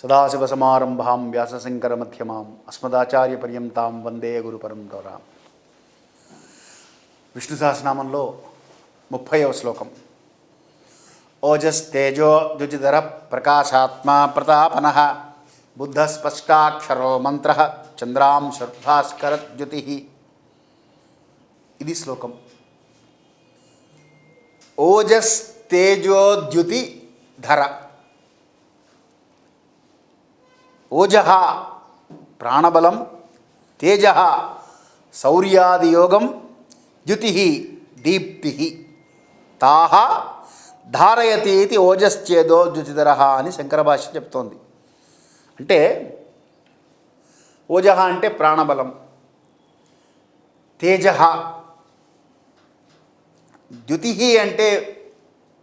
సదాశివసమారంభాం వ్యాసశంకరమధ్యమాం అస్మదాచార్యపర్యంతాం వందే గురుపరంపరాం విష్ణు సహస్రనామంలో ముప్పైవ శ్లోకం ఓజస్తేజో ద్యుజిధర ప్రకాశాత్మ ప్రతాపన బుద్ధస్పష్టాక్షరో మంత్ర చంద్రాంశుర్భాస్కరద్యుతి ఇది శ్లోకం ఓజస్తేజోద్యుతి ధర ఓజహ ప్రాణబలం తేజ శౌర్యాదియోగం ద్యుతి దీప్తి. తాహ ధారయతి ఇది ఓజశ్చేదో ద్యుతిధర అని శంకర భాష చెప్తోంది. అంటే ఓజహ అంటే ప్రాణబలం తేజ ద్యుతి అంటే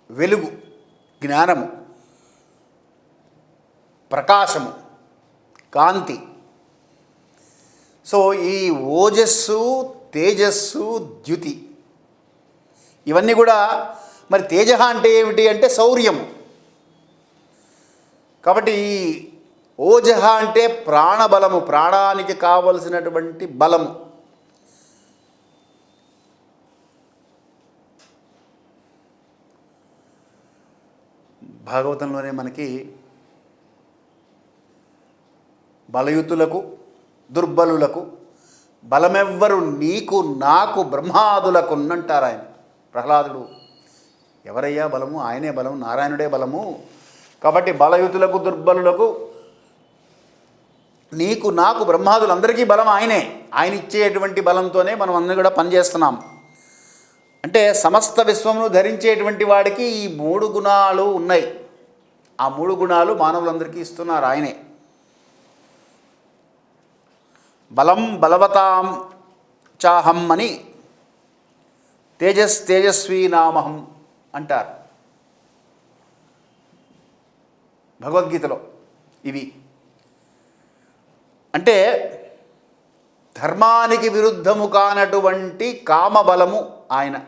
వెలుగు జ్ఞానము ప్రకాశము. కాంతి. సో ఈ ఓజస్సు తేజస్సు ద్యుతి ఇవన్నీ కూడా మరి తేజ అంటే ఏమిటి అంటే శౌర్యము. కాబట్టి ఈ ఓజ అంటే ప్రాణబలము ప్రాణానికి కావలసినటువంటి బలము. భాగవతంలోనే మనకి బలయుతులకు దుర్బలులకు బలమెవ్వరు నీకు నాకు బ్రహ్మాదులకు అంటారు ఆయన. ప్రహ్లాదుడు ఎవరయ్యా బలము? ఆయనే బలం నారాయణుడే బలము. కాబట్టి బలయుతులకు దుర్బలులకు నీకు నాకు బ్రహ్మాదులందరికీ బలం ఆయనే. ఆయన ఇచ్చేటువంటి బలంతోనే మనం అందరం కూడా పనిచేస్తున్నాం. అంటే సమస్త విశ్వమును ధరించేటువంటి వాడికి ఈ మూడు గుణాలు ఉన్నాయి. ఆ మూడు గుణాలు మానవులందరికీ ఇస్తున్నారు ఆయనే. బలం బలవతాం చాహం అని తేజస్ తేజస్వీ నామహం అంటారు. భగవద్గీతలో ఇవి. అంటే ధర్మానికి విరుద్ధము కానటువంటి కామబలము ఆయన.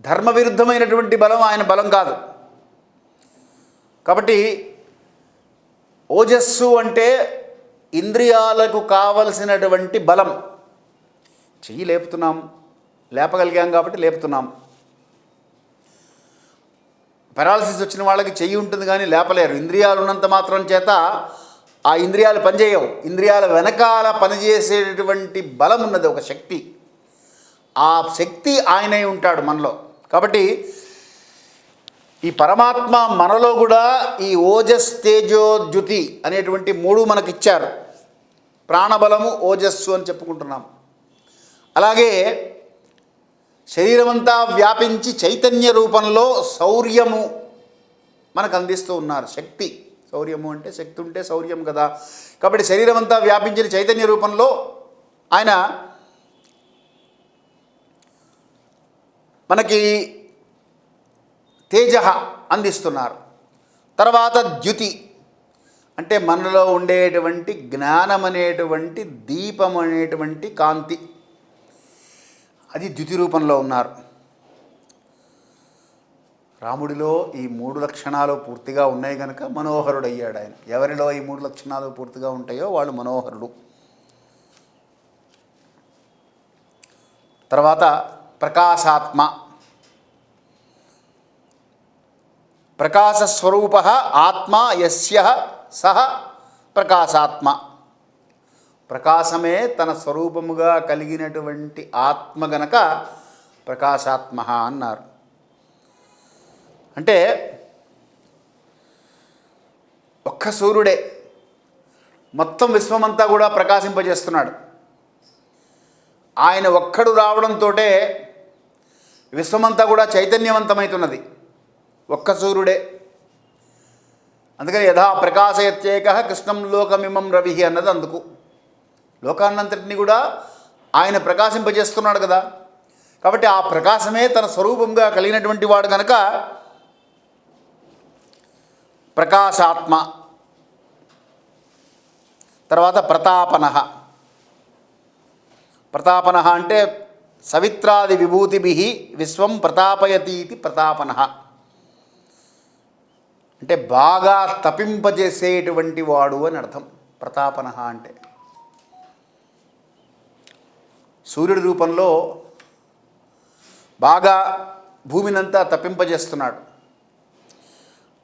ధర్మ విరుద్ధమైనటువంటి బలం ఆయన బలం కాదు. కాబట్టి ఓజస్సు అంటే ఇంద్రియాలకు కావలసినటువంటి బలం. చెయ్యి లేపుతున్నాం లేపగలిగాం కాబట్టి లేపుతున్నాం. పెరాలసిస్ వచ్చిన వాళ్ళకి చెయ్యి ఉంటుంది కానీ లేపలేరు. ఇంద్రియాలు ఉన్నంత మాత్రం చేత ఆ ఇంద్రియాలు పనిచేయవు. ఇంద్రియాల వెనకాల పనిచేసేటటువంటి బలం ఉన్నది ఒక శక్తి. ఆ శక్తి ఆయనై ఉంటాడు మనలో. కాబట్టి ఈ పరమాత్మ మనలో కూడా ఈ ఓజస్ తేజోద్యుతి అనేటువంటి మూడు మనకిచ్చారు. ప్రాణబలము ఓజస్సు అని చెప్పుకుంటున్నాం. అలాగే శరీరమంతా వ్యాపించి చైతన్య రూపంలో శౌర్యము మనకు అందిస్తూ ఉన్నారు. శక్తి. శౌర్యము అంటే శక్తి ఉంటే శౌర్యం కదా. కాబట్టి శరీరం అంతా వ్యాపించిన చైతన్య రూపంలో ఆయన మనకి తేజ అందిస్తున్నారు. తర్వాత ద్యుతి. అంటే మనలో ఉండేటువంటి జ్ఞానం అనేటువంటి దీపం అనేటువంటి కాంతి. అది ద్యుతి రూపంలో ఉన్నారు. రాముడిలో ఈ మూడు లక్షణాలు పూర్తిగా ఉన్నాయి కనుక మనోహరుడు అయ్యాడు ఆయన. ఎవరిలో ఈ మూడు లక్షణాలు పూర్తిగా ఉంటాయో వాళ్ళు మనోహరుడు తర్వాత ప్రకాశాత్మ. ప్రకాశస్వరూప ఆత్మ యస్య సహ ప్రకాశాత్మ. ప్రకాశమే తన స్వరూపముగా కలిగినటువంటి ఆత్మ గనక ప్రకాశాత్మ అన్నారు. అంటే ఒక్క సూర్యుడే మొత్తం విశ్వమంతా కూడా ప్రకాశింపజేస్తున్నాడు. ఆయన ఒక్కడు రావడంతో విశ్వమంతా కూడా చైతన్యవంతమవుతున్నది ఒక్క సూర్యుడే. అందుకని యథా ప్రకాశయత్యేక కృష్ణం లోకమిమం రవి అన్నది అందుకు. లోకాన్నంతటిని కూడా ఆయన ప్రకాశింపజేస్తున్నాడు కదా. కాబట్టి ఆ ప్రకాశమే తన స్వరూపంగా కలిగినటువంటి వాడు కనుక ప్రకాశాత్మ. తర్వాత ప్రతాపన. ప్రతాపన అంటే సవిత్రాది విభూతిభి విశ్వం ప్రతాపయతి ఇది ప్రతాపన. అంటే బాగా తపింపజేసేటువంటి వాడు అని అర్థం. ప్రతాపన అంటే. సూర్యుడి రూపంలో బాగా భూమినంతా తప్పింపజేస్తున్నాడు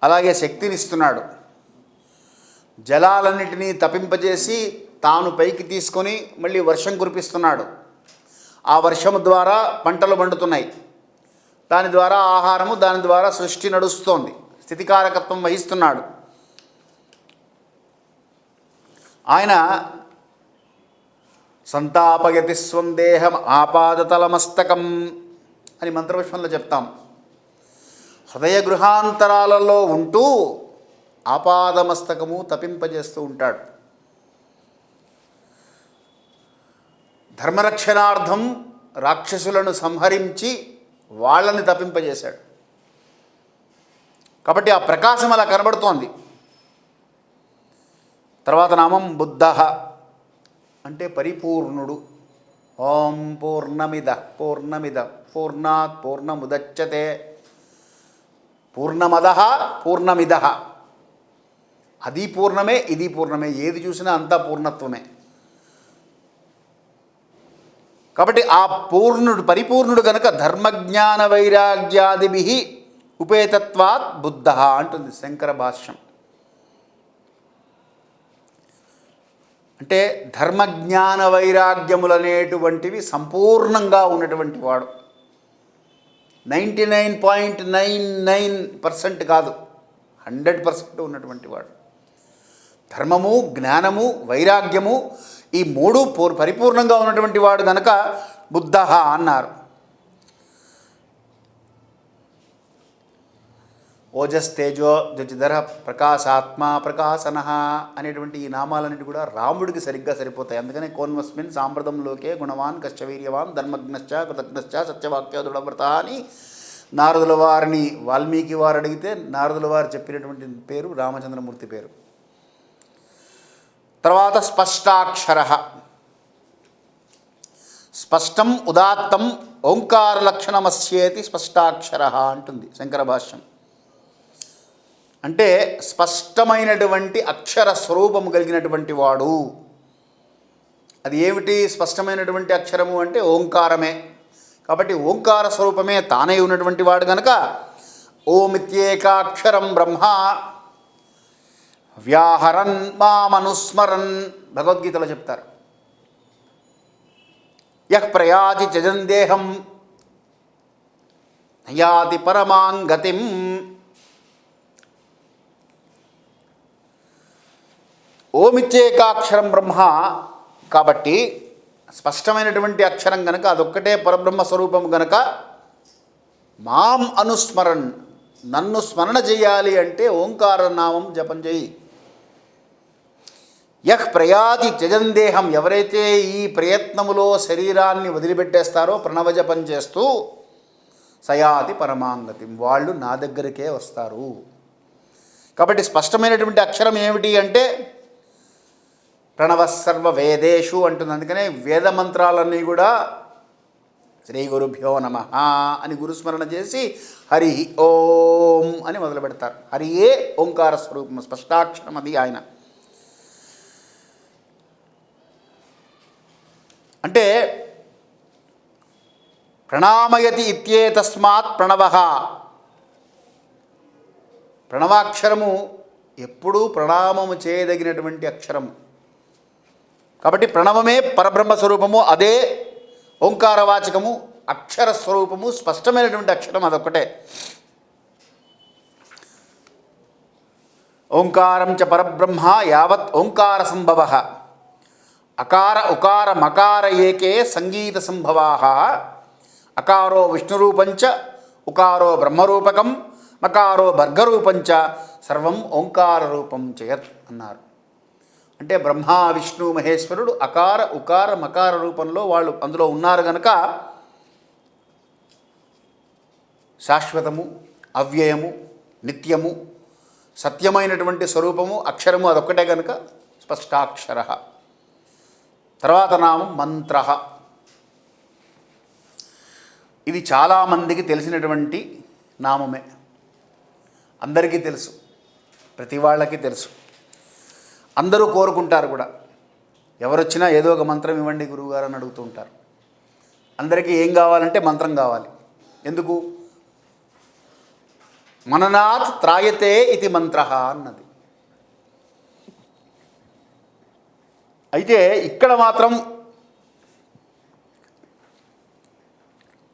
అలాగే శక్తిని ఇస్తున్నాడు జలాలన్నిటినీ తప్పింపజేసి తాను పైకి తీసుకొని మళ్ళీ వర్షం కురిపిస్తున్నాడు. ఆ వర్షము ద్వారా పంటలు పండుతున్నాయి. దాని ద్వారా ఆహారము దాని ద్వారా సృష్టి నడుస్తోంది. స్థితికారకత్వం వహిస్తున్నాడు. ఆయన సంతాపయతి స్వందేహం ఆపాదతలమస్తకం అని మంత్రవిశ్వంలో చెప్తాం. హృదయ గృహాంతరాలలో ఉంటూ ఆపాదమస్తకము తపింపజేస్తూ ఉంటాడు. ధర్మరక్షణార్థం రాక్షసులను సంహరించి వాళ్ళని తప్పింపజేశాడు కాబట్టి ఆ ప్రకాశం అలా కనబడుతోంది. తర్వాత నామం బుద్ధ. అంటే పరిపూర్ణుడు. ఓం పూర్ణమిద పూర్ణమిద పూర్ణాత్ పూర్ణముదచ్చతే పూర్ణమద పూర్ణమిద. అది పూర్ణమే ఇది పూర్ణమే ఏది చూసినా అంతా పూర్ణత్వమే. కాబట్టి ఆ పూర్ణుడు పరిపూర్ణుడు కనుక ధర్మజ్ఞాన వైరాగ్యాదిభి ఉపేతత్వాత్ బుద్ధ అంటుంది శంకర భాష్యం. అంటే ధర్మజ్ఞాన వైరాగ్యములనేటువంటివి సంపూర్ణంగా ఉన్నటువంటి వాడు. Ninety nine point nine nine percent కాదు హండ్రెడ్ పర్సెంట్ ఉన్నటువంటి వాడు. ధర్మము జ్ఞానము వైరాగ్యము ఈ మూడు పూర్ పరిపూర్ణంగా ఉన్నటువంటి వాడు గనక బుద్ధ అన్నారు. ఓజస్ తేజో జ్యోతిధర ప్రకాశాత్మ ప్రకాశన అనేటువంటి ఈ నామాలన్నిటి కూడా రాముడికి సరిగ్గా సరిపోతాయి. అందుకనే కోన్వస్మిన్ సాంప్రదంలోకే గుణవాన్ కశ్చవీర్యవాన్ ధర్మజ్ఞశ్చ కృతజ్ఞశ్చ సత్యవాక్య దృఢవ్రత అని నారదుల వారిని వాల్మీకి వారు అడిగితే నారదుల వారు చెప్పినటువంటి పేరు రామచంద్రమూర్తి పేరు. తర్వాత స్పష్టాక్షర. స్పష్టం ఉదాత్తం ఓంకార లక్షణమస్యేతి స్పష్టాక్షర అంటుంది శంకర భాష్యం అంటే స్పష్టమైనటువంటి అక్షర స్వరూపము కలిగినటువంటి వాడు. అది ఏమిటి స్పష్టమైనటువంటి అక్షరము అంటే ఓంకారమే. కాబట్టి ఓంకార స్వరూపమే తానే ఉన్నటువంటి వాడు గనక ఓమిత్యేకాక్షరం బ్రహ్మ వ్యాహరన్ మామనుస్మరన్ భగవద్గీతలో చెప్తారు. యహ్ ప్రయాతి చజందేహం నయాతి పరమాంగతిం ఓమిత్యేకాక్షరం బ్రహ్మ. కాబట్టి స్పష్టమైనటువంటి అక్షరం గనక అదొక్కటే పరబ్రహ్మ స్వరూపం గనక మాం అనుస్మరణ్ నన్ను స్మరణ చేయాలి అంటే ఓంకార నామం జపం చేయి. యహ్ ప్రయాతి త్యజందేహం ఎవరైతే ఈ ప్రయత్నములో శరీరాన్ని వదిలిపెట్టేస్తారో ప్రణవ జపం చేస్తూ సయాతి పరమాంగతి వాళ్ళు నా దగ్గరికే వస్తారు. కాబట్టి స్పష్టమైనటువంటి అక్షరం ఏమిటి అంటే ప్రణవ సర్వ వేదేషు అంటుంది. అందుకనే వేద మంత్రాలన్నీ కూడా శ్రీ గురుభ్యో నమ అని గురుస్మరణ చేసి హరి ఓం అని మొదలు పెడతారు హరియే ఓంకార స్వరూపం స్పష్టాక్షరం అది ఆయన. అంటే ప్రణామయతి ఇత్యేతస్మాత్ ప్రణవ. ప్రణవాక్షరము ఎప్పుడూ ప్రణామము చేయదగినటువంటి అక్షరము. కాబట్టి ప్రణవమే పరబ్రహ్మ స్వరూపము అదే ఓంకారవాచకము అక్షర స్వరూపము స్పష్టమైనటువంటి అక్షరం అదొక్కటే. ఓంకారం చ పరబ్రహ్మ యావత్ ఓంకార సంభవ అకార ఉకార మకార ఏకే సంగీత సంభవా అకారో విష్ణురూపంచ ఉకారో బ్రహ్మరూపకం మకారో భర్గరూపంచ సర్వం ఓంకార రూపం చేయత్ అన్నారు. అంటే బ్రహ్మ విష్ణు మహేశ్వరుడు అకార ఉకార మకార రూపంలో వాళ్ళు అందులో ఉన్నారు గనక శాశ్వతము అవ్యయము నిత్యము సత్యమైనటువంటి స్వరూపము అక్షరము అదొక్కటే కనుక స్పష్టాక్షర. తర్వాత నామం మంత్ర. ఇది చాలామందికి తెలిసినటువంటి నామమే. అందరికీ తెలుసు. ప్రతి వాళ్ళకి తెలుసు. అందరూ కోరుకుంటారు కూడా. ఎవరొచ్చినా ఏదో ఒక మంత్రం ఇవ్వండి గురువుగారు అని అడుగుతూ ఉంటారు. అందరికీ ఏం కావాలంటే మంత్రం కావాలి. ఎందుకు? మననాత్ త్రాయతే ఇది మంత్ర అన్నది. అయితే ఇక్కడ మాత్రం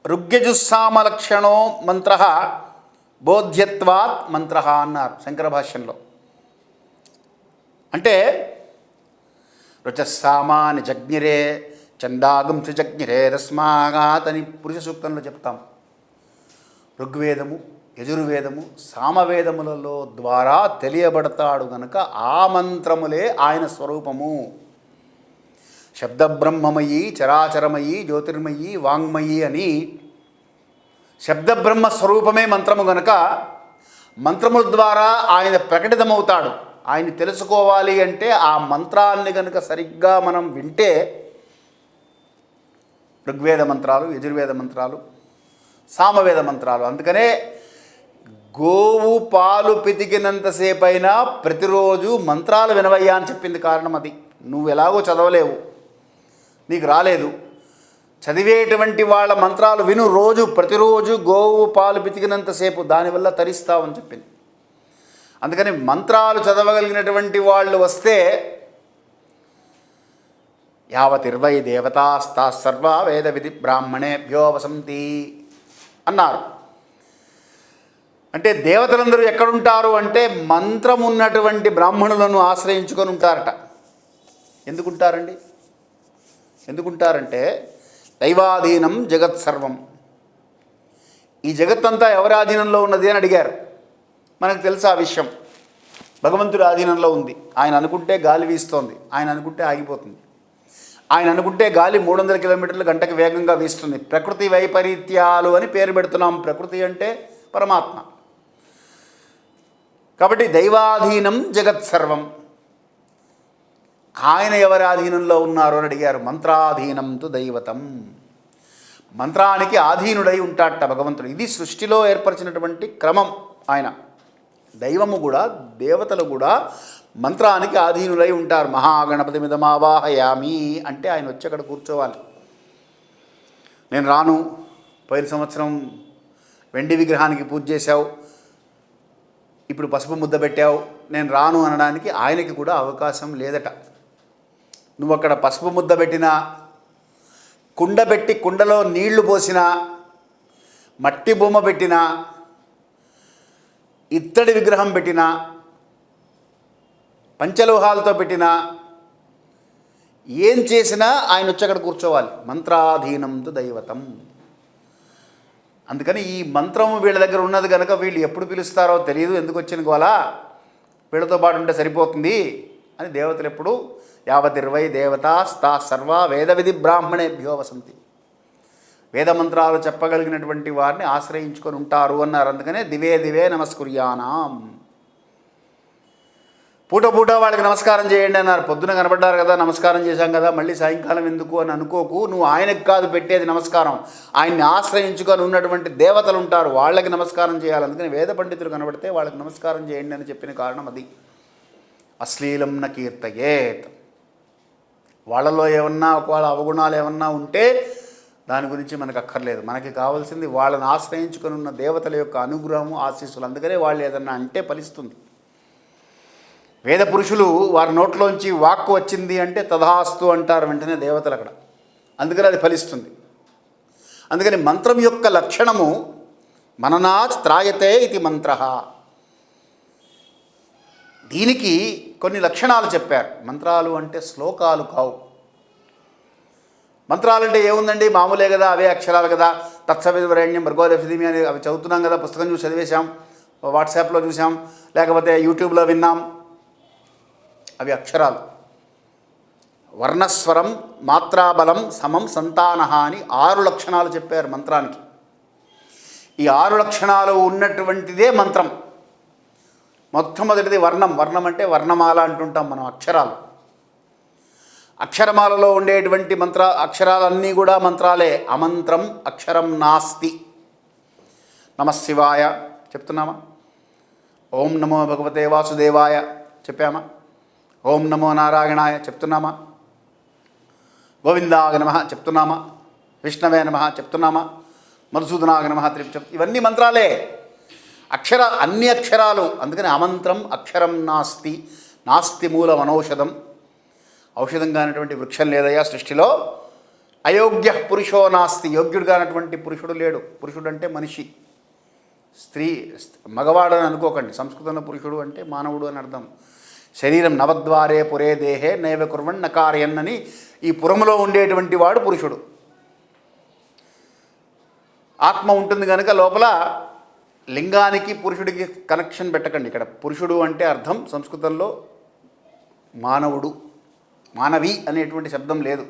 ఋగ్యజుస్సామలక్షణో మంత్ర బోధ్యత్వాత్ మంత్ర అన్నారు శంకర భాష్యంలో. అంటే రుచస్సామాని జజ్ఞిరే చందాగంసు జగ్నిరే రస్మాగాతని పురుష సూక్తంలో చెప్తాం. ఋగ్వేదము యజుర్వేదము సామవేదములలో ద్వారా తెలియబడతాడు గనుక ఆ మంత్రములే ఆయన స్వరూపము. శబ్దబ్రహ్మమయీ చరాచరమయి జ్యోతిర్మయి వాంగ్మయీ అని శబ్దబ్రహ్మ స్వరూపమే మంత్రము గనుక మంత్రముల ద్వారా ఆయన ప్రకటితమవుతాడు. ఆయన తెలుసుకోవాలి అంటే ఆ మంత్రాన్ని కనుక సరిగ్గా మనం వింటే ఋగ్వేద మంత్రాలు యజుర్వేద మంత్రాలు సామవేద మంత్రాలు. అందుకనే గోవు పాలు పితికినంతసేపు అయినా ప్రతిరోజు మంత్రాలు వినవయ్యా అని చెప్పింది కారణం అది. నువ్వు ఎలాగో చదవలేవు. నీకు రాలేదు. చదివేటువంటి వాళ్ళ మంత్రాలు విను రోజు ప్రతిరోజు గోవు పాలు పితికినంతసేపు దానివల్ల తరిస్తావని చెప్పింది. అందుకని మంత్రాలు చదవగలిగినటువంటి వాళ్ళు వస్తే యావతిర్వై దేవతాస్తా సర్వ వేద విధి బ్రాహ్మణేభ్యో వసంతి అన్నారు. అంటే దేవతలందరూ ఎక్కడుంటారు అంటే మంత్రం ఉన్నటువంటి బ్రాహ్మణులను ఆశ్రయించుకొని ఉంటారట. ఎందుకుంటారండి? ఎందుకుంటారంటే దైవాధీనం జగత్ సర్వం ఈ జగత్తంతా ఎవరి ఆధీనంలో ఉన్నది అని అడిగారు. మనకు తెలుసు ఆ విషయం. భగవంతుడి ఆధీనంలో ఉంది. ఆయన అనుకుంటే గాలి వీస్తోంది. ఆయన అనుకుంటే ఆగిపోతుంది. ఆయన అనుకుంటే గాలి మూడు వందల కిలోమీటర్ల గంటకు వేగంగా వీస్తుంది. ప్రకృతి వైపరీత్యాలు అని పేరు పెడుతున్నాం. ప్రకృతి అంటే పరమాత్మ. కాబట్టి దైవాధీనం జగత్ సర్వం. ఆయన ఎవరి ఆధీనంలో ఉన్నారు అని అడిగారు. మంత్రాధీనంతో దైవతం. మంత్రానికి ఆధీనుడై ఉంటాడట భగవంతుడు. ఇది సృష్టిలో ఏర్పరిచినటువంటి క్రమం ఆయన. దైవము కూడా దేవతలు కూడా మంత్రానికి ఆధీనులై ఉంటారు. మహాగణపతి మిదమావాహయామి అంటే ఆయన వచ్చి అక్కడ కూర్చోవాలి. నేను రాను పోయిన సంవత్సరం వెండి విగ్రహానికి పూజ చేశావు ఇప్పుడు పసుపు ముద్ద పెట్టావు నేను రాను అనడానికి ఆయనకి కూడా అవకాశం లేదట. నువ్వు అక్కడ పసుపు ముద్ద పెట్టినా కుండ పెట్టి కుండలో నీళ్ళు పోసినా మట్టి బొమ్మ పెట్టినా ఇత్తడి విగ్రహం పెట్టినా పంచలోహాలతో పెట్టినా ఏం చేసినా ఆయన వచ్చి అక్కడ కూర్చోవాలి. మంత్రాధీనంతో దైవతం. అందుకని ఈ మంత్రం వీళ్ళ దగ్గర ఉన్నది కనుక వీళ్ళు ఎప్పుడు పిలుస్తారో తెలియదు. ఎందుకు వచ్చిన గోలా వీళ్ళతో పాటు ఉంటే సరిపోతుంది అని దేవతలు ఎప్పుడు? యావతిర్వై దేవతాస్తా సర్వ వేద విధి బ్రాహ్మణేభ్యో వసంతి. వేదమంత్రాలు చెప్పగలిగినటువంటి వారిని ఆశ్రయించుకొని ఉంటారు అన్నారు. అందుకనే దివే దివే నమస్కుర్యానాం. పూట పూట వాళ్ళకి నమస్కారం చేయండి అన్నారు. పొద్దున కనబడ్డారు కదా నమస్కారం చేశాం కదా మళ్ళీ సాయంకాలం ఎందుకు అని అనుకోకు. నువ్వు ఆయనకు కాదు పెట్టేది నమస్కారం. ఆయన్ని ఆశ్రయించుకొని ఉన్నటువంటి దేవతలు ఉంటారు వాళ్ళకి నమస్కారం చేయాలి. అందుకని వేద పండితులు కనబడితే వాళ్ళకి నమస్కారం చేయండి అని చెప్పిన కారణం అది. అశ్లీలం న కీర్తయేత్. వాళ్ళలో ఏమన్నా ఒకవేళ అవగుణాలు ఏమన్నా ఉంటే దాని గురించి మనకు అక్కర్లేదు మనకి కావాల్సింది వాళ్ళని ఆశ్రయించుకొని ఉన్న దేవతల యొక్క అనుగ్రహము ఆశీస్సులు. అందుకనే వాళ్ళు ఏదన్నా అంటే ఫలిస్తుంది. వేద పురుషులు వారి నోట్లోంచి వాక్కు వచ్చింది అంటే తథాస్తు అంటారు వెంటనే దేవతలు అక్కడ. అందుకని అది ఫలిస్తుంది. అందుకని మంత్రం యొక్క లక్షణము మననాత్ త్రాయతే ఇది మంత్ర. దీనికి కొన్ని లక్షణాలు చెప్పారు. మంత్రాలు అంటే శ్లోకాలు కావు. మంత్రాలంటే ఏముందండి? మామూలే కదా అవే అక్షరాలు కదా. తత్సవివరణ్యం భర్గోదఫిదిమి అని అవి చదువుతున్నాం కదా పుస్తకం చూసి చదివేశాం వాట్సాప్లో చూసాం లేకపోతే యూట్యూబ్లో విన్నాం. అవి అక్షరాలు. వర్ణస్వరం మాత్రాబలం సమం సంతాన అని ఆరు లక్షణాలు చెప్పారు మంత్రానికి. ఈ ఆరు లక్షణాలు ఉన్నటువంటిదే మంత్రం. మొట్టమొదటిది వర్ణం. వర్ణం అంటే వర్ణమాల అంటుంటాం మనం అక్షరాలు. అక్షరమాలలో ఉండేటువంటి మంత్ర అక్షరాలన్నీ కూడా మంత్రాలే. అమంత్రం అక్షరం నాస్తి. నమశివాయ చెప్తున్నామా? ఓం నమో భగవతే వాసుదేవాయ. చెప్పామా? ఓం నమో నారాయణాయ. చెప్తున్నామా? గోవిందాగ నమ. చెప్తున్నామా? విష్ణవే నమ. చెప్తున్నామా? మధుసూదనాగ నమ. చెప్ ఇవన్నీ మంత్రాలే. అక్షర అన్ని అక్షరాలు. అందుకని అమంత్రం అక్షరం నాస్తి. నాస్తి మూలం అనౌషధం ఔషధం కానటువంటి వృక్షం లేదయా సృష్టిలో. అయోగ్య పురుషో నాస్తి. యోగ్యుడు కానటువంటి పురుషుడు లేడు. పురుషుడు అంటే మనిషి. స్త్రీ మగవాడు అని అనుకోకండి. సంస్కృతంలో పురుషుడు అంటే మానవుడు అని అర్థం. శరీరం నవద్వారే పురే దేహే నైవ కుర్వన్ నకార్యన్నని ఈ పురములో ఉండేటువంటి వాడు పురుషుడు. ఆత్మ ఉంటుంది కనుక లోపల లింగానికి పురుషుడికి కనెక్షన్ పెట్టకండి. ఇక్కడ పురుషుడు అంటే అర్థం సంస్కృతంలో మానవుడు. మానవి అనేటువంటి శబ్దం లేదు.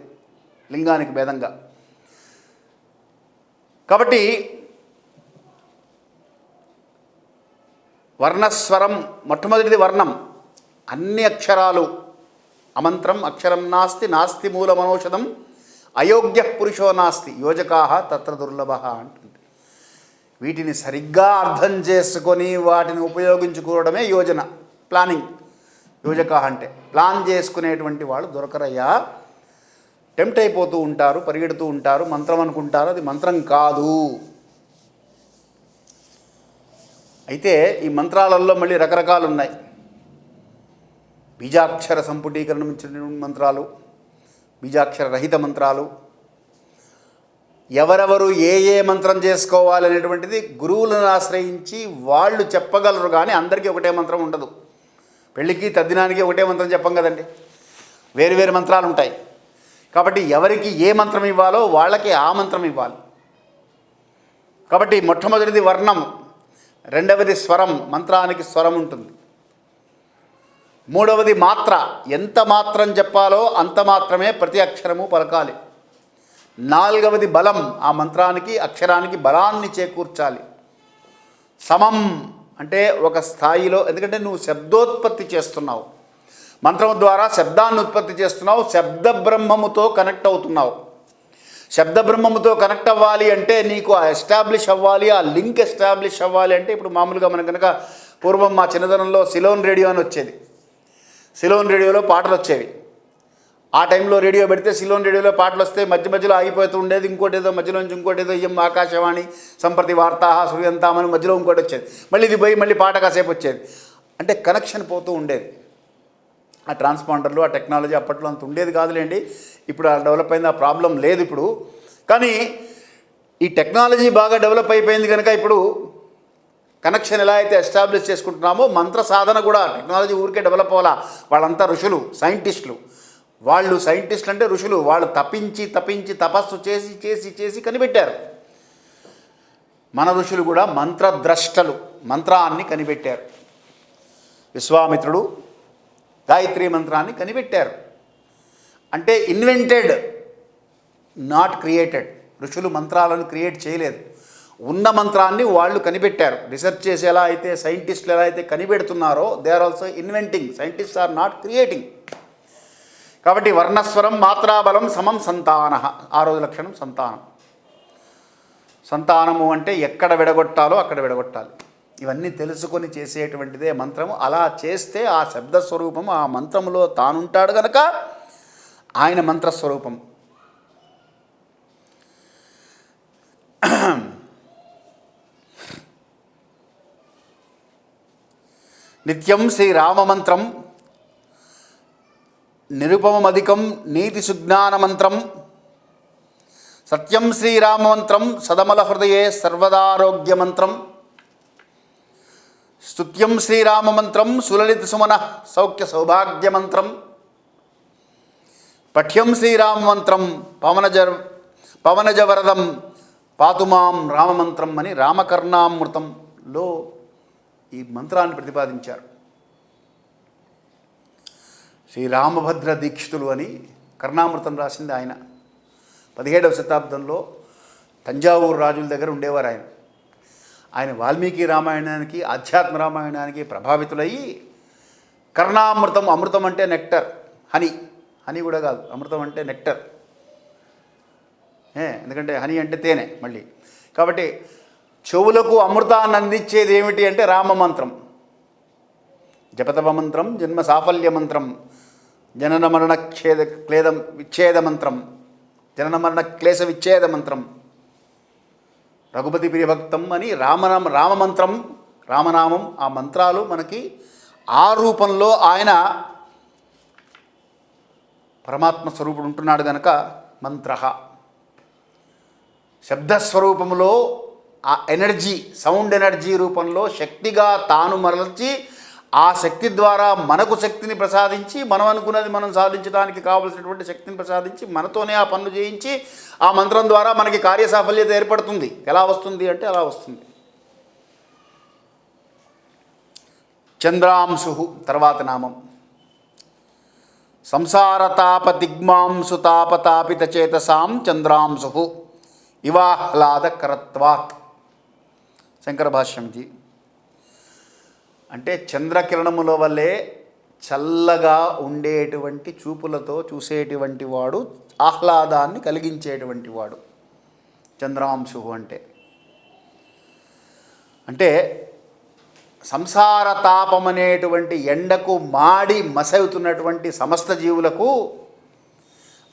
లింగానికి భేదంగా. కాబట్టి వర్ణస్వరం మొట్టమొదటిది వర్ణం. అన్ని అక్షరాలు. అమంత్రం అక్షరం నాస్తి నాస్తి మూలమనౌషధం. అయోగ్య పురుషో నాస్తి. యోజకాహ తత్ర దుర్లభ అంటుంది. వీటిని సరిగ్గా అర్థం చేసుకొని వాటిని ఉపయోగించుకోవడమే యోజన ప్లానింగ్. యోజక అంటే ప్లాన్ చేసుకునేటువంటి వాళ్ళు దొరకరయ్యా. టెంప్ట్ అయిపోతూ ఉంటారు పరిగెడుతూ ఉంటారు మంత్రం అనుకుంటారు అది మంత్రం కాదు. అయితే ఈ మంత్రాలలో మళ్ళీ రకరకాలు ఉన్నాయి బీజాక్షర సంపుటీకరణం మంత్రాలు బీజాక్షర రహిత మంత్రాలు. ఎవరెవరు ఏ ఏ మంత్రం చేసుకోవాలి అనేటువంటిది గురువులను ఆశ్రయించి వాళ్ళు చెప్పగలరు కానీ అందరికీ ఒకటే మంత్రం ఉండదు. పెళ్ళికి తద్దినానికి ఒకటే మంత్రం చెప్పం కదండి. వేరు వేరు మంత్రాలు ఉంటాయి. కాబట్టి ఎవరికి ఏ మంత్రం ఇవ్వాలో వాళ్ళకి ఆ మంత్రం ఇవ్వాలి. కాబట్టి మొట్టమొదటిది వర్ణం రెండవది స్వరం మంత్రానికి స్వరం ఉంటుంది. మూడవది మాత్ర ఎంత మాత్రం చెప్పాలో అంత మాత్రమే ప్రతి అక్షరము పలకాలి. నాలుగవది బలం ఆ మంత్రానికి అక్షరానికి బలాన్ని చేకూర్చాలి. సమం అంటే ఒక స్థాయిలో ఎందుకంటే నువ్వు శబ్దోత్పత్తి చేస్తున్నావు. మంత్రం ద్వారా శబ్దాన్ని ఉత్పత్తి చేస్తున్నావు శబ్ద బ్రహ్మముతో కనెక్ట్ అవుతున్నావు. శబ్ద బ్రహ్మముతో కనెక్ట్ అవ్వాలి అంటే నీకు ఆ ఎస్టాబ్లిష్ అవ్వాలి ఆ లింక్ ఎస్టాబ్లిష్ అవ్వాలి అంటే ఇప్పుడు మామూలుగా మనం కనుక పూర్వం మా చిన్నతనంలో సిలోన్ రేడియో అని వచ్చేది. సిలోన్ రేడియోలో పాటలు వచ్చేవి. ఆ టైంలో రేడియో పెడితే సిలోన్ రేడియోలో పాటలు వస్తే మధ్య మధ్యలో ఆగిపోతూ ఉండేది. ఇంకోటి ఏదో మధ్యలో నుంచి ఇంకోటి ఏదో ఎం ఆకాశవాణి సంప్రతి వార్తా సూర్యంతామని మధ్యలో ఇంకోటి వచ్చేది. మళ్ళీ ఇది పోయి మళ్ళీ పాట కాసేపు వచ్చేది. అంటే కనెక్షన్ పోతూ ఉండేది. ఆ ట్రాన్స్పాండర్లు ఆ టెక్నాలజీ అప్పట్లో అంత ఉండేది కాదులేండి. ఇప్పుడు ఆ డెవలప్ అయింది ఆ ప్రాబ్లం లేదు ఇప్పుడు. కానీ ఈ టెక్నాలజీ బాగా డెవలప్ అయిపోయింది కనుక ఇప్పుడు కనెక్షన్ ఎలా అయితే ఎస్టాబ్లిష్ చేసుకుంటున్నామో మంత్ర సాధన కూడా టెక్నాలజీ ఊరికే డెవలప్ అవ్వాలా? వాళ్ళంతా ఋషులు సైంటిస్టులు. వాళ్ళు సైంటిస్టులు అంటే ఋషులు వాళ్ళు తప్పించి తప్పించి తపస్సు చేసి చేసి చేసి కనిపెట్టారు. మన ఋషులు కూడా మంత్రద్రష్టలు మంత్రాన్ని కనిపెట్టారు. విశ్వామిత్రుడు గాయత్రి మంత్రాన్ని కనిపెట్టారు. అంటే ఇన్వెంటెడ్ నాట్ క్రియేటెడ్ ఋషులు మంత్రాలను క్రియేట్ చేయలేదు. ఉన్న మంత్రాన్ని వాళ్ళు కనిపెట్టారు. రీసెర్చ్ చేసి ఎలా అయితే సైంటిస్టులు ఎలా అయితే కనిపెడుతున్నారో they are also inventing scientist are not creating కాబట్టి వర్ణస్వరం మాత్రాబలం సమం సంతాన. ఆ రోజు లక్షణం సంతానం. సంతానము అంటే ఎక్కడ విడగొట్టాలో అక్కడ విడగొట్టాలి. ఇవన్నీ తెలుసుకొని చేసేటువంటిదే మంత్రము. అలా చేస్తే ఆ శబ్ద స్వరూపం ఆ మంత్రములో తానుంటాడు గనక ఆయన మంత్రస్వరూపం. నిత్యం శ్రీరామమంత్రం నిరుపమధికం నీతి సుజ్ఞాన మంత్రం. సత్యం శ్రీరామమంత్రం సదమల హృదయే సర్వదారోగ్య మంత్రం. స్తుత్యం శ్రీరామమంత్రం సులలిత సుమన సౌఖ్య సౌభాగ్య మంత్రం. పఠ్యం శ్రీరామమంత్రం పవనజ పవనజవరదం పాతుమాం రామమంత్రం అని రామకర్ణామృతంలో ఈ మంత్రాన్ని ప్రతిపాదించారు. శ్రీ రామభద్ర దీక్షితులు అని కర్ణామృతం రాసింది ఆయన. పదిహేడవ శతాబ్దంలో తంజావూరు రాజుల దగ్గర ఉండేవారు ఆయన. ఆయన వాల్మీకి రామాయణానికి ఆధ్యాత్మ రామాయణానికి ప్రభావితులయ్యి కర్ణామృతం అమృతం అంటే నెక్టర్ హనీ. హనీ కూడా కాదు అమృతం అంటే నెక్టర్. ఏ ఎందుకంటే హనీ అంటే తేనె మళ్ళీ. కాబట్టి చెవులకు అమృతాన్ని అందించేది ఏమిటి అంటే రామమంత్రం. జపతప మంత్రం జన్మ సాఫల్య మంత్రం. జనన మరణ క్షేద క్లేదం విచ్ఛేద మంత్రం. జనన మరణ క్లేశ విచ్ఛేద మంత్రం. రఘుపతి ప్రియభక్తం అని రామనామ రామమంత్రం రామనామం ఆ మంత్రాలు మనకి ఆ రూపంలో ఆయన పరమాత్మ స్వరూపుడు ఉంటున్నాడు గనక మంత్ర. శబ్దస్వరూపంలో ఆ ఎనర్జీ సౌండ్ ఎనర్జీ రూపంలో శక్తిగా తాను మరల్చి ఆ శక్తి ద్వారా మనకు శక్తిని ప్రసాదించి మనం అనుకున్నది మనం సాధించడానికి కావలసినటువంటి శక్తిని ప్రసాదించి మనతోనే ఆ పనులు చేయించి ఆ మంత్రం ద్వారా మనకి కార్యసాఫల్యత ఏర్పడుతుంది. ఎలా వస్తుంది అంటే అలా వస్తుంది. చంద్రాంశు తర్వాత నామం. సంసారతాప దిగ్మాంసు తాపతాపిత చేతసాం చంద్రాంశు. ఇవాహ్లాదకరత్వాత్. శంకర భాష్యంజీ అంటే చంద్రకిరణముల వల్లే చల్లగా ఉండేటువంటి చూపులతో చూసేటువంటి వాడు ఆహ్లాదాన్ని కలిగించేటువంటి వాడు. చంద్రాంశు అంటే. అంటే సంసార తాపం అనేటువంటి ఎండకు మాడి మసవుతున్నటువంటి సమస్త జీవులకు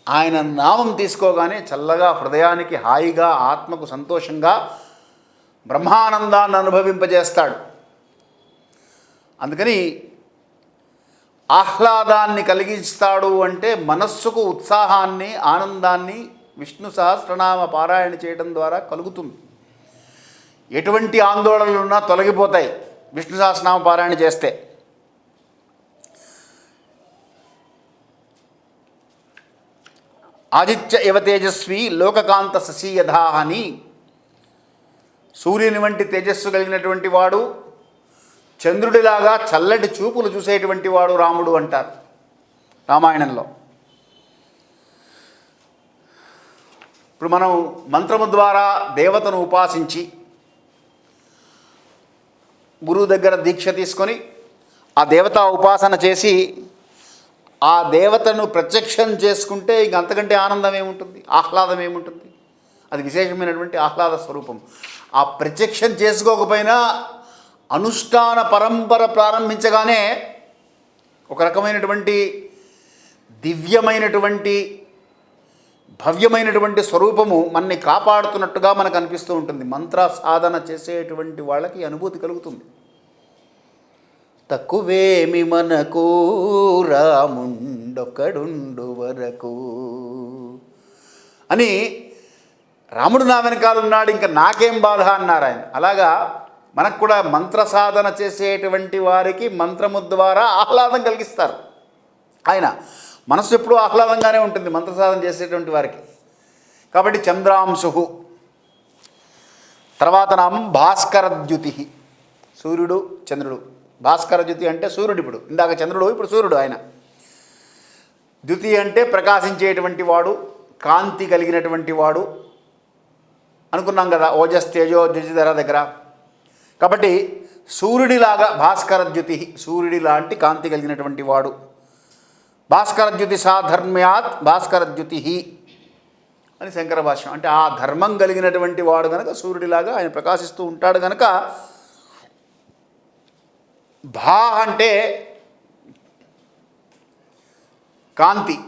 ఆయన నామం తీసుకోగానే చల్లగా హృదయానికి హాయిగా ఆత్మకు సంతోషంగా బ్రహ్మానందాన్ని అనుభవింపజేస్తాడు. అందుకని ఆహ్లాదాన్ని కలిగిస్తాడు అంటే మనస్సుకు ఉత్సాహాన్ని ఆనందాన్ని విష్ణు సహస్రనామ పారాయణ చేయడం ద్వారా కలుగుతుంది. ఎటువంటి ఆందోళనలు ఉన్నా తొలగిపోతాయి విష్ణు సహస్రనామ పారాయణ చేస్తే. ఆదిత్య ఇవ తేజస్వి లోకకాంత శశీయధ అని సూర్యుని వంటి తేజస్సు కలిగినటువంటి వాడు చంద్రుడిలాగా చల్లటి చూపులు చూసేటువంటి వాడు రాముడు అంటారు రామాయణంలో. ఇప్పుడు మనం మంత్రము ద్వారా దేవతను ఉపాసించి గురువు దగ్గర దీక్ష తీసుకొని ఆ దేవతా ఉపాసన చేసి ఆ దేవతను ప్రత్యక్షం చేసుకుంటే ఇంక అంతకంటే ఆనందం ఏముంటుంది? ఆహ్లాదం ఏముంటుంది? అది విశేషమైనటువంటి ఆహ్లాద స్వరూపం. ఆ ప్రత్యక్షం చేసుకోకపోయినా అనుష్ఠాన పరంపర ప్రారంభించగానే ఒక రకమైనటువంటి దివ్యమైనటువంటి భవ్యమైనటువంటి స్వరూపము మనని కాపాడుతున్నట్టుగా మనకు అనిపిస్తూ ఉంటుంది. మంత్ర సాధన చేసేటువంటి వాళ్ళకి అనుభూతి కలుగుతుంది. తక్కువేమి మనకు రాముండొకడుండు వరకు అని రాముడు నా వెనకాల ఉన్నాడు ఇంకా నాకేం బాధ అన్నారు ఆయన అలాగా మనకు కూడా మంత్ర సాధన చేసేటువంటి వారికి మంత్రము ద్వారా ఆహ్లాదం కలిగిస్తారు. ఆయన మనసు ఎప్పుడూ ఆహ్లాదంగానే ఉంటుంది మంత్ర సాధన చేసేటువంటి వారికి. కాబట్టి చంద్రాంశు. తర్వాత నామం భాస్కరద్యుతి. సూర్యుడు చంద్రుడు. భాస్కరద్యుతి అంటే సూర్యుడు ఇప్పుడు. ఇందాక చంద్రుడు ఇప్పుడు సూర్యుడు ఆయన. ద్యుతి అంటే ప్రకాశించేటువంటి వాడు కాంతి కలిగినటువంటి వాడు. అనుకున్నాం కదా ఓజస్ తేజో ద్యుతిధర దగ్గర. కాబట్టి సూర్యుడిలాగా భాస్కర ద్యుతి సూర్యుడి లాంటి కాంతి కలిగినటువంటి వాడు. భాస్కర ద్యుతి సాధర్మ్యాత్ భాస్కర ద్యుతి అని శంకర భాష్యం. అంటే ఆ ధర్మం కలిగినటువంటి వాడు గనక సూర్యుడిలాగా ఆయన ప్రకాశిస్తూ ఉంటాడు గనక భా అంటే కాంతి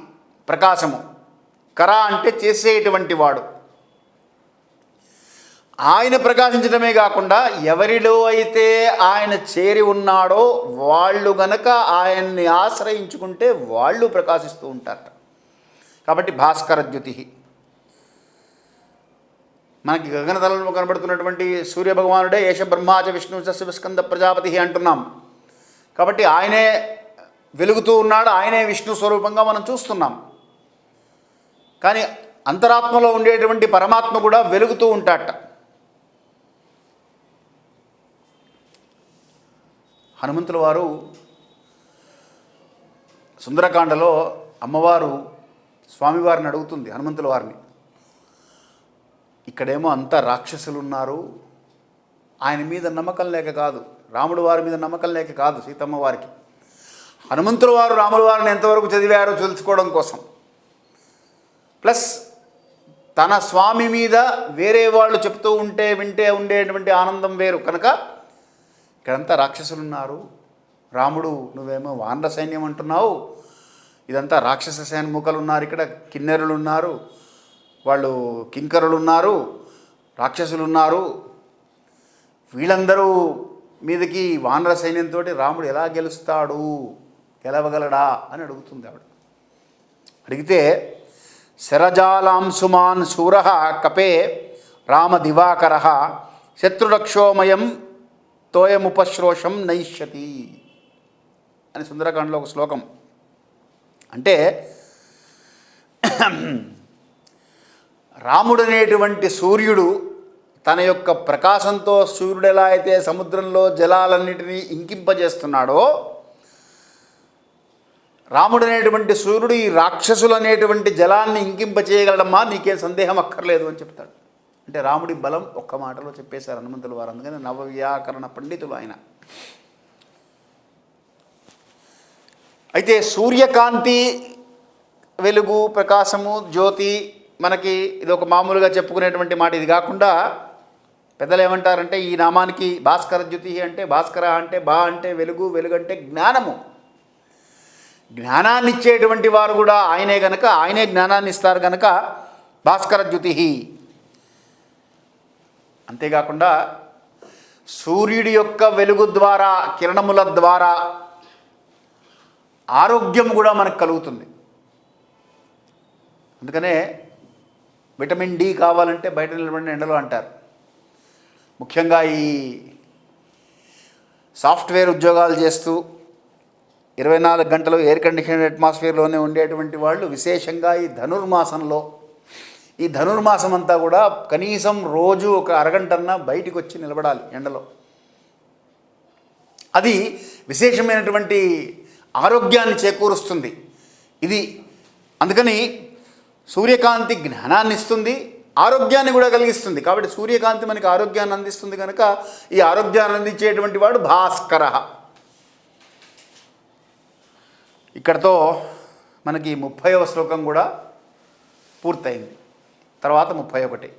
ప్రకాశము. కర అంటే చేసేటువంటి వాడు. ఆయన ప్రకాశించడమే కాకుండా ఎవరిలో అయితే ఆయన చేరి ఉన్నాడో వాళ్ళు గనక ఆయన్ని ఆశ్రయించుకుంటే వాళ్ళు ప్రకాశిస్తూ ఉంటారట. కాబట్టి భాస్కర ద్యుతి. మనకి గగనతలంలో కనబడుతున్నటువంటి సూర్య భగవానుడే బ్రహ్మాచ విష్ణు శివస్కంద ప్రజాపతి అంటున్నాం. కాబట్టి ఆయనే వెలుగుతూ ఉన్నాడు ఆయనే విష్ణు స్వరూపంగా మనం చూస్తున్నాం. కానీ అంతరాత్మలో ఉండేటువంటి పరమాత్మ కూడా వెలుగుతూ ఉంటాడట. హనుమంతుల వారు సుందరకాండలో అమ్మవారు స్వామివారిని అడుగుతుంది హనుమంతుల వారిని. ఇక్కడేమో అంతా రాక్షసులు ఉన్నారు ఆయన మీద నమ్మకం లేక కాదు. రాముడు వారి మీద నమ్మకం లేక కాదు సీతమ్మ వారికి. హనుమంతుల వారు రాముల వారిని ఎంతవరకు చదివారో తెలుసుకోవడం కోసం. ప్లస్ తన స్వామి మీద వేరే వాళ్ళు చెప్తూ ఉంటే వింటే ఉండేటువంటి ఆనందం వేరు. కనుక ఇక్కడంతా రాక్షసులు ఉన్నారు రాముడు నువ్వేమో వానర సైన్యం అంటున్నావు. ఇదంతా రాక్షస సైన్ముఖలు ఉన్నారు ఇక్కడ కిన్నెరులు ఉన్నారు వాళ్ళు కింకరులు ఉన్నారు రాక్షసులు ఉన్నారు వీళ్ళందరూ మీదకి వానర సైన్యంతో రాముడు ఎలా గెలుస్తాడు? గెలవగలడా? అని అడుగుతుంది ఆవిడ. అడిగితే శరజాలాంశుమాన్ శూర కపే రామ దివాకర శత్రురక్షోమయం తోయముపశ్రోషం నైష్యతి అని సుందరకాండలో ఒక శ్లోకం. అంటే రాముడు అనేటువంటి సూర్యుడు తన యొక్క ప్రకాశంతో సూర్యుడు ఎలా అయితే సముద్రంలో జలాలన్నిటినీ ఇంకింపజేస్తున్నాడో రాముడు అనేటువంటి సూర్యుడు ఈ రాక్షసులు అనేటువంటి జలాన్ని ఇంకింపచేయగలడమ్మా నీకేం సందేహం అక్కర్లేదు అని చెప్తాడు. అంటే రాముడి బలం ఒక్క మాటలో చెప్పేశారు హనుమంతుల వారు. అందుకని నవవ్యాకరణ పండితులు ఆయన. అయితే సూర్యకాంతి వెలుగు ప్రకాశము జ్యోతి మనకి ఇది ఒక మామూలుగా చెప్పుకునేటువంటి మాట. ఇది కాకుండా పెద్దలు ఏమంటారంటే ఈ నామానికి భాస్కర జ్యోతి అంటే భాస్కర అంటే బా అంటే వెలుగు వెలుగు అంటే జ్ఞానము. జ్ఞానాన్ని ఇచ్చేటువంటి వారు కూడా ఆయనే గనక ఆయనే జ్ఞానాన్ని ఇస్తారు గనక భాస్కర జ్యుతి అంతేకాకుండా సూర్యుడి యొక్క వెలుగు ద్వారా కిరణముల ద్వారా ఆరోగ్యం కూడా మనకు కలుగుతుంది. అందుకనే విటమిన్ డి కావాలంటే బయట నిలబడిన ఎండలో అంటారు. ముఖ్యంగా ఈ సాఫ్ట్వేర్ ఉద్యోగాలు చేస్తూ ఇరవై నాలుగు గంటలు ఎయిర్ కండిషన్ అట్మాస్ఫియర్లోనే ఉండేటువంటి వాళ్ళు విశేషంగా ఈ ధనుర్మాసంలో ఈ ధనుర్మాసం అంతా కూడా కనీసం రోజు ఒక అరగంటన్నా బయటికి వచ్చి నిలబడాలి ఎండలో. అది విశేషమైనటువంటి ఆరోగ్యాన్ని చేకూరుస్తుంది. ఇది అందుకని సూర్యకాంతి జ్ఞానాన్ని ఇస్తుంది ఆరోగ్యాన్ని కూడా కలిగిస్తుంది. కాబట్టి సూర్యకాంతి మనకి ఆరోగ్యాన్ని అందిస్తుంది కనుక ఈ ఆరోగ్యాన్ని అందించేటువంటి వాడు భాస్కర. ఇక్కడతో మనకి ముప్పైవ శ్లోకం కూడా పూర్తయింది. తర్వాత ముప్పై ఒకటి.